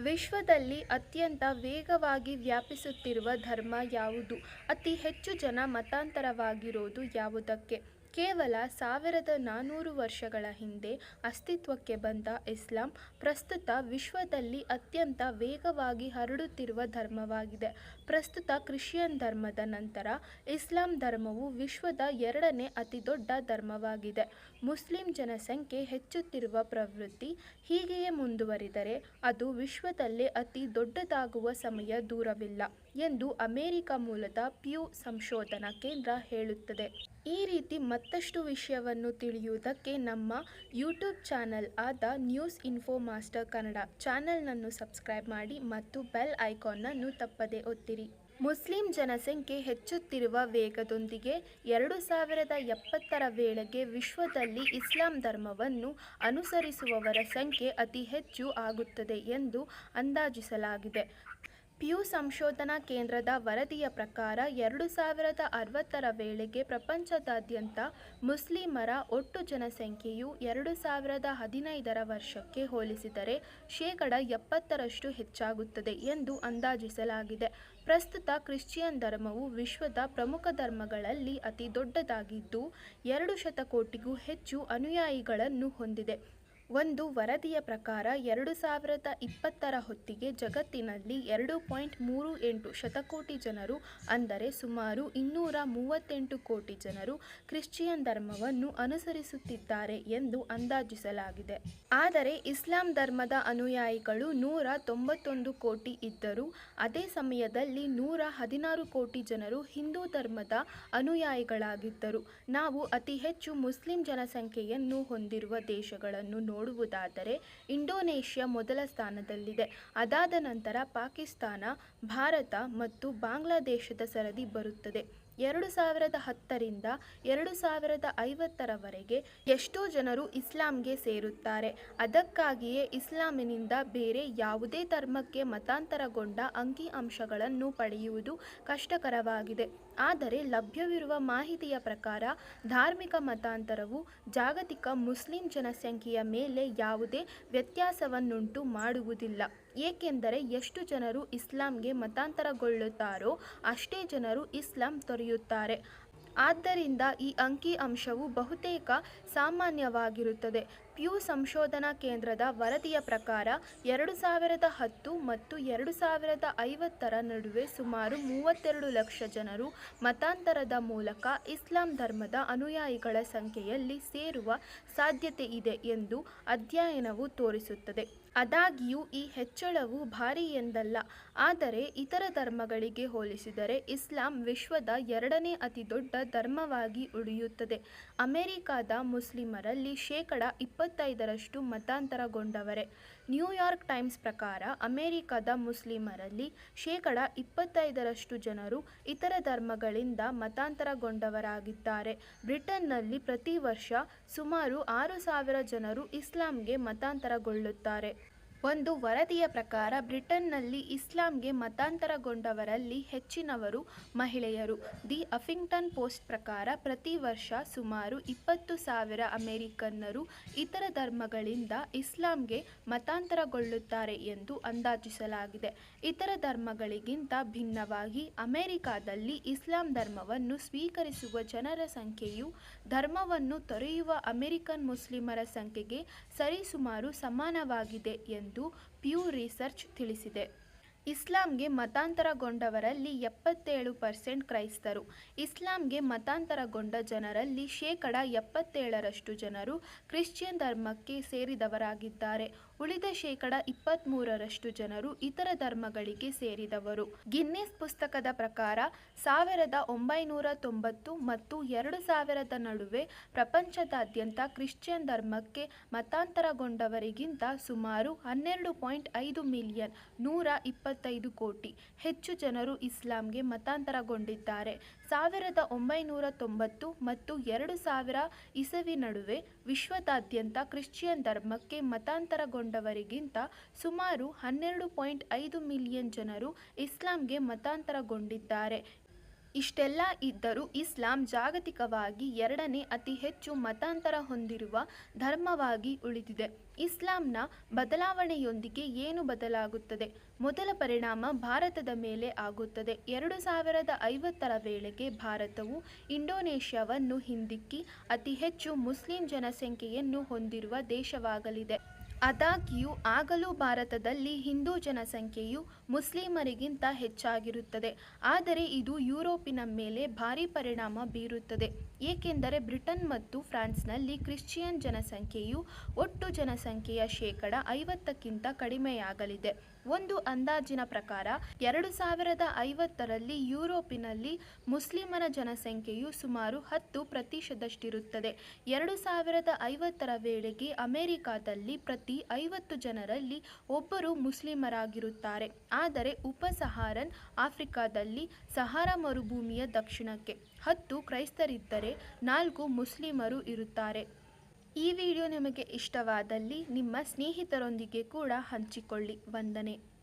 ವಿಶ್ವದಲ್ಲಿ ಅತ್ಯಂತ ವೇಗವಾಗಿ ವ್ಯಾಪಿಸುತ್ತಿರುವ ಧರ್ಮ ಯಾವುದು? ಅತಿ ಹೆಚ್ಚು ಜನ ಮತಾಂತರವಾಗಿರೋದು ಯಾವುದಕ್ಕೆ? ಕೇವಲ ಸಾವಿರದ ನಾನ್ನೂರು ವರ್ಷಗಳ ಹಿಂದೆ ಅಸ್ತಿತ್ವಕ್ಕೆ ಬಂದ ಇಸ್ಲಾಂ ಪ್ರಸ್ತುತ ವಿಶ್ವದಲ್ಲಿ ಅತ್ಯಂತ ವೇಗವಾಗಿ ಹರಡುತ್ತಿರುವ ಧರ್ಮವಾಗಿದೆ. ಪ್ರಸ್ತುತ ಕ್ರಿಶ್ಚಿಯನ್ ಧರ್ಮದ ನಂತರ ಇಸ್ಲಾಂ ಧರ್ಮವು ವಿಶ್ವದ ಎರಡನೇ ಅತಿದೊಡ್ಡ ಧರ್ಮವಾಗಿದೆ. ಮುಸ್ಲಿಂ ಜನಸಂಖ್ಯೆ ಹೆಚ್ಚುತ್ತಿರುವ ಪ್ರವೃತ್ತಿ ಹೀಗೆಯೇ ಮುಂದುವರಿದರೆ ಅದು ವಿಶ್ವದಲ್ಲೇ ಅತಿ ದೊಡ್ಡದಾಗುವ ಸಮಯ ದೂರವಿಲ್ಲ ಎಂದು ಅಮೆರಿಕ ಮೂಲದ ಪ್ಯೂ ಸಂಶೋಧನಾ ಕೇಂದ್ರ ಹೇಳುತ್ತದೆ. ಈ ರೀತಿ ಮತ್ತಷ್ಟು ವಿಷಯವನ್ನು ತಿಳಿಯುವುದಕ್ಕೆ ನಮ್ಮ ಯೂಟ್ಯೂಬ್ ಚಾನಲ್ ಆದ ನ್ಯೂಸ್ ಇನ್ಫೋ ಮಾಸ್ಟರ್ ಕನ್ನಡ ಚಾನಲ್ನನ್ನು ಸಬ್ಸ್ಕ್ರೈಬ್ ಮಾಡಿ ಮತ್ತು ಬೆಲ್ ಐಕಾನ್ನನ್ನು ತಪ್ಪದೇ ಒತ್ತಿರಿ. ಮುಸ್ಲಿಂ ಜನಸಂಖ್ಯೆ ಹೆಚ್ಚುತ್ತಿರುವ ವೇಗದೊಂದಿಗೆ ಎರಡು ಸಾವಿರದ ಎಪ್ಪತ್ತರ ವೇಳೆಗೆ ವಿಶ್ವದಲ್ಲಿ ಇಸ್ಲಾಂ ಧರ್ಮವನ್ನು ಅನುಸರಿಸುವವರ ಸಂಖ್ಯೆ ಅತಿ ಹೆಚ್ಚು ಆಗುತ್ತದೆ ಎಂದು ಅಂದಾಜಿಸಲಾಗಿದೆ. ಪ್ಯೂ ಸಂಶೋಧನಾ ಕೇಂದ್ರದ ವರದಿಯ ಪ್ರಕಾರ ಎರಡು ಸಾವಿರದ ಅರವತ್ತರ ವೇಳೆಗೆ ಪ್ರಪಂಚದಾದ್ಯಂತ ಮುಸ್ಲಿಮರ ಒಟ್ಟು ಜನಸಂಖ್ಯೆಯು ಎರಡು ಸಾವಿರದ ಹದಿನೈದರ ವರ್ಷಕ್ಕೆ ಹೋಲಿಸಿದರೆ ಶೇಕಡ ಎಪ್ಪತ್ತರಷ್ಟು ಹೆಚ್ಚಾಗುತ್ತದೆ ಎಂದು ಅಂದಾಜಿಸಲಾಗಿದೆ. ಪ್ರಸ್ತುತ ಕ್ರಿಶ್ಚಿಯನ್ ಧರ್ಮವು ವಿಶ್ವದ ಪ್ರಮುಖ ಧರ್ಮಗಳಲ್ಲಿ ಅತಿ ದೊಡ್ಡದಾಗಿದ್ದು, ಎರಡು ಶತಕೋಟಿಗೂ ಹೆಚ್ಚು ಅನುಯಾಯಿಗಳನ್ನು ಹೊಂದಿದೆ. ಒಂದು ವರದಿಯ ಪ್ರಕಾರ ಎರಡು ಸಾವಿರದ ಇಪ್ಪತ್ತರ ಹೊತ್ತಿಗೆ ಜಗತ್ತಿನಲ್ಲಿ ಎರಡು ಪಾಯಿಂಟ್ ಮೂರು ಎಂಟು ಶತಕೋಟಿ ಜನರು, ಅಂದರೆ ಸುಮಾರು ಇನ್ನೂರ ಮೂವತ್ತೆಂಟು ಕೋಟಿ ಜನರು ಕ್ರಿಶ್ಚಿಯನ್ ಧರ್ಮವನ್ನು ಅನುಸರಿಸುತ್ತಿದ್ದಾರೆ ಎಂದು ಅಂದಾಜಿಸಲಾಗಿದೆ. ಆದರೆ ಇಸ್ಲಾಂ ಧರ್ಮದ ಅನುಯಾಯಿಗಳು ನೂರ ತೊಂಬತ್ತೊಂದು ಕೋಟಿ ಇದ್ದರೂ, ಅದೇ ಸಮಯದಲ್ಲಿ ನೂರ ಹದಿನಾರು ಕೋಟಿ ಜನರು ಹಿಂದೂ ಧರ್ಮದ ಅನುಯಾಯಿಗಳಾಗಿದ್ದರು. ನಾವು ಅತಿ ಹೆಚ್ಚು ಮುಸ್ಲಿಂ ಜನಸಂಖ್ಯೆಯನ್ನು ಹೊಂದಿರುವ ದೇಶಗಳನ್ನು ನೋಡುವುದಾದರೆ ಇಂಡೋನೇಷ್ಯಾ ಮೊದಲ ಸ್ಥಾನದಲ್ಲಿದೆ. ಅದಾದ ನಂತರ ಪಾಕಿಸ್ತಾನ ಭಾರತ ಮತ್ತು ಬಾಂಗ್ಲಾದೇಶದ ಸರದಿ ಬರುತ್ತದೆ. ಎರಡು ಸಾವಿರದ ಹತ್ತರಿಂದ ಎರಡು ಸಾವಿರದ ಐವತ್ತರವರೆಗೆ ಎಷ್ಟೋ ಜನರು ಇಸ್ಲಾಂಗೆ ಸೇರುತ್ತಾರೆ. ಅದಕ್ಕಾಗಿಯೇ ಇಸ್ಲಾಮಿನಿಂದ ಬೇರೆ ಯಾವುದೇ ಧರ್ಮಕ್ಕೆ ಮತಾಂತರಗೊಂಡ ಅಂಕಿ ಅಂಶಗಳನ್ನು ಪಡೆಯುವುದು ಕಷ್ಟಕರವಾಗಿದೆ. ಆದರೆ ಲಭ್ಯವಿರುವ ಮಾಹಿತಿಯ ಪ್ರಕಾರ ಧಾರ್ಮಿಕ ಮತಾಂತರವು ಜಾಗತಿಕ ಮುಸ್ಲಿಂ ಜನಸಂಖ್ಯೆಯ ಮೇಲೆ ಯಾವುದೇ ವ್ಯತ್ಯಾಸವನ್ನುಂಟು ಮಾಡುವುದಿಲ್ಲ. ಏಕೆಂದರೆ ಎಷ್ಟು ಜನರು ಇಸ್ಲಾಂಗೆ ಮತಾಂತರಗೊಳ್ಳುತ್ತಾರೋ ಅಷ್ಟೇ ಜನರು ಇಸ್ಲಾಂ ತೊರೆಯುತ್ತಾರೆ. ಆದ್ದರಿಂದ ಈ ಅಂಕಿ ಅಂಶವು ಬಹುತೇಕ ಸಾಮಾನ್ಯವಾಗಿರುತ್ತದೆ. ಪ್ಯೂ ಸಂಶೋಧನಾ ಕೇಂದ್ರದ ವರದಿಯ ಪ್ರಕಾರ ಎರಡು ಸಾವಿರದ ಹತ್ತು ಮತ್ತು ಎರಡು ಸಾವಿರದ ಐವತ್ತರ ನಡುವೆ ಸುಮಾರು ಮೂವತ್ತೆರಡು ಲಕ್ಷ ಜನರು ಮತಾಂತರದ ಮೂಲಕ ಇಸ್ಲಾಂ ಧರ್ಮದ ಅನುಯಾಯಿಗಳ ಸಂಖ್ಯೆಯಲ್ಲಿ ಸೇರುವ ಸಾಧ್ಯತೆ ಇದೆ ಎಂದು ಅಧ್ಯಯನವು ತೋರಿಸುತ್ತದೆ. ಆದಾಗ್ಯೂ ಈ ಹೆಚ್ಚಳವು ಭಾರಿ ಎಂದಲ್ಲ, ಆದರೆ ಇತರ ಧರ್ಮಗಳಿಗೆ ಹೋಲಿಸಿದರೆ ಇಸ್ಲಾಂ ವಿಶ್ವದ ಎರಡನೇ ಅತಿದೊಡ್ಡ ಧರ್ಮವಾಗಿ ಉಳಿಯುತ್ತದೆ. ಅಮೆರಿಕಾದ ಮುಸ್ಲಿಮರಲ್ಲಿ ಶೇಕಡ ಇಪ್ಪತ್ತೈದರಷ್ಟು ಮತಾಂತರಗೊಂಡವರೇ. ನ್ಯೂಯಾರ್ಕ್ ಟೈಮ್ಸ್ ಪ್ರಕಾರ ಅಮೆರಿಕದ ಮುಸ್ಲಿಮರಲ್ಲಿ ಶೇಕಡ ಇಪ್ಪತ್ತೈದರಷ್ಟು ಜನರು ಇತರ ಧರ್ಮಗಳಿಂದ ಮತಾಂತರಗೊಂಡವರಾಗಿದ್ದಾರೆ. ಬ್ರಿಟನ್ನಲ್ಲಿ ಪ್ರತಿ ವರ್ಷ ಸುಮಾರು ಆರು ಸಾವಿರ ಜನರು ಇಸ್ಲಾಂಗೆ ಮತಾಂತರಗೊಳ್ಳುತ್ತಾರೆ. ಒಂದು ವರದಿಯ ಪ್ರಕಾರ ಬ್ರಿಟನ್ನಲ್ಲಿ ಇಸ್ಲಾಂಗೆ ಮತಾಂತರಗೊಂಡವರಲ್ಲಿ ಹೆಚ್ಚಿನವರು ಮಹಿಳೆಯರು. ದಿ ಅಫಿಂಗ್ಟನ್ ಪೋಸ್ಟ್ ಪ್ರಕಾರ ಪ್ರತಿ ವರ್ಷ ಸುಮಾರು ಇಪ್ಪತ್ತು ಸಾವಿರ ಅಮೆರಿಕನ್ನರು ಇತರ ಧರ್ಮಗಳಿಂದ ಇಸ್ಲಾಂಗೆ ಮತಾಂತರಗೊಳ್ಳುತ್ತಾರೆ ಎಂದು ಅಂದಾಜಿಸಲಾಗಿದೆ. ಇತರ ಧರ್ಮಗಳಿಗಿಂತ ಭಿನ್ನವಾಗಿ ಅಮೆರಿಕಾದಲ್ಲಿ ಇಸ್ಲಾಂ ಧರ್ಮವನ್ನು ಸ್ವೀಕರಿಸುವ ಜನರ ಸಂಖ್ಯೆಯು ಧರ್ಮವನ್ನು ತೊರೆಯುವ ಅಮೆರಿಕನ್ ಮುಸ್ಲಿಮರ ಸಂಖ್ಯೆಗೆ ಸರಿಸುಮಾರು ಸಮಾನವಾಗಿದೆ ಎಂದು ಪ್ಯೂ ರಿಸರ್ಚ್ ತಿಳಿಸಿದೆ. ಇಸ್ಲಾಂಗೆ ಮತಾಂತರಗೊಂಡವರಲ್ಲಿ ಎಪ್ಪತ್ತೇಳು ಪರ್ಸೆಂಟ್ ಕ್ರೈಸ್ತರು. ಇಸ್ಲಾಂಗೆ ಮತಾಂತರಗೊಂಡ ಜನರಲ್ಲಿ ಶೇಕಡ ಎಪ್ಪತ್ತೇಳರಷ್ಟು ಜನರು ಕ್ರಿಶ್ಚಿಯನ್ ಧರ್ಮಕ್ಕೆ ಸೇರಿದವರಾಗಿದ್ದಾರೆ. ಉಳಿದ ಶೇಕಡ ಇಪ್ಪತ್ತ್ಮೂರರಷ್ಟು ಜನರು ಇತರ ಧರ್ಮಗಳಿಗೆ ಸೇರಿದವರು. ಗಿನ್ನೆಸ್ ಪುಸ್ತಕದ ಪ್ರಕಾರ, ಸಾವಿರದ ಒಂಬೈನೂರ ತೊಂಬತ್ತು ಮತ್ತು ಎರಡು ಸಾವಿರದ ನಡುವೆ ಪ್ರಪಂಚದಾದ್ಯಂತ ಕ್ರಿಶ್ಚಿಯನ್ ಧರ್ಮಕ್ಕೆ ಮತಾಂತರಗೊಂಡವರಿಗಿಂತ ಸುಮಾರು ಹನ್ನೆರಡು ಪಾಯಿಂಟ್ ಐದು ಮಿಲಿಯನ್ ನೂರ ಇಪ್ಪತ್ತೈದು ಕೋಟಿ. ಹೆಚ್ಚು ಜನರು ಇಸ್ಲಾಂಗೆ ಮತಾಂತರಗೊಂಡಿದ್ದಾರೆ. ಸಾವಿರದ ಒಂಬೈನೂರ ತೊಂಬತ್ತು ಮತ್ತು ಎರಡು ಸಾವಿರ ಇಸವಿ ನಡುವೆ ವಿಶ್ವದಾದ್ಯಂತ ಕ್ರಿಶ್ಚಿಯನ್ ಧರ್ಮಕ್ಕೆ ಮತಾಂತರಗೊಂಡವರಿಗಿಂತ ಸುಮಾರು ಹನ್ನೆರಡು ಪಾಯಿಂಟ್ ಐದು ಮಿಲಿಯನ್ ಜನರು ಇಸ್ಲಾಂಗೆ ಮತಾಂತರಗೊಂಡಿದ್ದಾರೆ. ಇಷ್ಟೆಲ್ಲ ಇದ್ದರೂ ಇಸ್ಲಾಂ ಜಾಗತಿಕವಾಗಿ ಎರಡನೇ ಅತಿ ಹೆಚ್ಚು ಮತಾಂತರ ಹೊಂದಿರುವ ಧರ್ಮವಾಗಿ ಉಳಿದಿದೆ. ಇಸ್ಲಾಂನ ಬದಲಾವಣೆಯೊಂದಿಗೆ ಏನು ಬದಲಾಗುತ್ತದೆ? ಮೊದಲ ಪರಿಣಾಮ ಭಾರತದ ಮೇಲೆ ಆಗುತ್ತದೆ. ಎರಡು ಸಾವಿರದ ಐವತ್ತರ ವೇಳೆಗೆ ಭಾರತವು ಇಂಡೋನೇಷ್ಯಾವನ್ನು ಹಿಂದಿಕ್ಕಿ ಅತಿ ಹೆಚ್ಚು ಮುಸ್ಲಿಂ ಜನಸಂಖ್ಯೆಯನ್ನು ಹೊಂದಿರುವ ದೇಶವಾಗಲಿದೆ. ಆದಾಗ್ಯೂ ಆಗಲೂ ಭಾರತದಲ್ಲಿ ಹಿಂದೂ ಜನಸಂಖ್ಯೆಯು ಮುಸ್ಲಿಮರಿಗಿಂತ ಹೆಚ್ಚಾಗಿರುತ್ತದೆ. ಆದರೆ ಇದು ಯುರೋಪಿನ ಮೇಲೆ ಭಾರಿ ಪರಿಣಾಮ ಬೀರುತ್ತದೆ. ಏಕೆಂದರೆ ಬ್ರಿಟನ್ ಮತ್ತು ಫ್ರಾನ್ಸ್ನಲ್ಲಿ ಕ್ರಿಶ್ಚಿಯನ್ ಜನಸಂಖ್ಯೆಯು ಒಟ್ಟು ಜನಸಂಖ್ಯೆಯ ಶೇಕಡ ಐವತ್ತಕ್ಕಿಂತ ಕಡಿಮೆಯಾಗಲಿದೆ. ಒಂದು ಅಂದಾಜಿನ ಪ್ರಕಾರ, ಎರಡು ಸಾವಿರದ ಐವತ್ತರಲ್ಲಿ ಯುರೋಪಿನಲ್ಲಿ ಮುಸ್ಲಿಮರ ಜನಸಂಖ್ಯೆಯು ಸುಮಾರು ಹತ್ತು ಪ್ರತಿಶತದಷ್ಟಿರುತ್ತದೆ. ಎರಡು ಸಾವಿರದ ಐವತ್ತರ ವೇಳೆಗೆ ಅಮೆರಿಕಾದಲ್ಲಿ ಪ್ರತಿ ಐವತ್ತು ಜನರಲ್ಲಿ ಒಬ್ಬರು ಮುಸ್ಲಿಮರಾಗಿರುತ್ತಾರೆ. ಆದರೆ ಉಪ ಸಹಾರನ್ ಆಫ್ರಿಕಾದಲ್ಲಿ ಸಹಾರಾ ಮರುಭೂಮಿಯ ದಕ್ಷಿಣಕ್ಕೆ ಹತ್ತು ಕ್ರೈಸ್ತರಿದ್ದರೆ ನಾಲ್ಕು ಮುಸ್ಲಿಮರು ಇರುತ್ತಾರೆ. ಈ ವಿಡಿಯೋ ನಿಮಗೆ ಇಷ್ಟವಾದಲ್ಲಿ ನಿಮ್ಮ ಸ್ನೇಹಿತರೊಂದಿಗೆ ಕೂಡ ಹಂಚಿಕೊಳ್ಳಿ. ವಂದನೆ.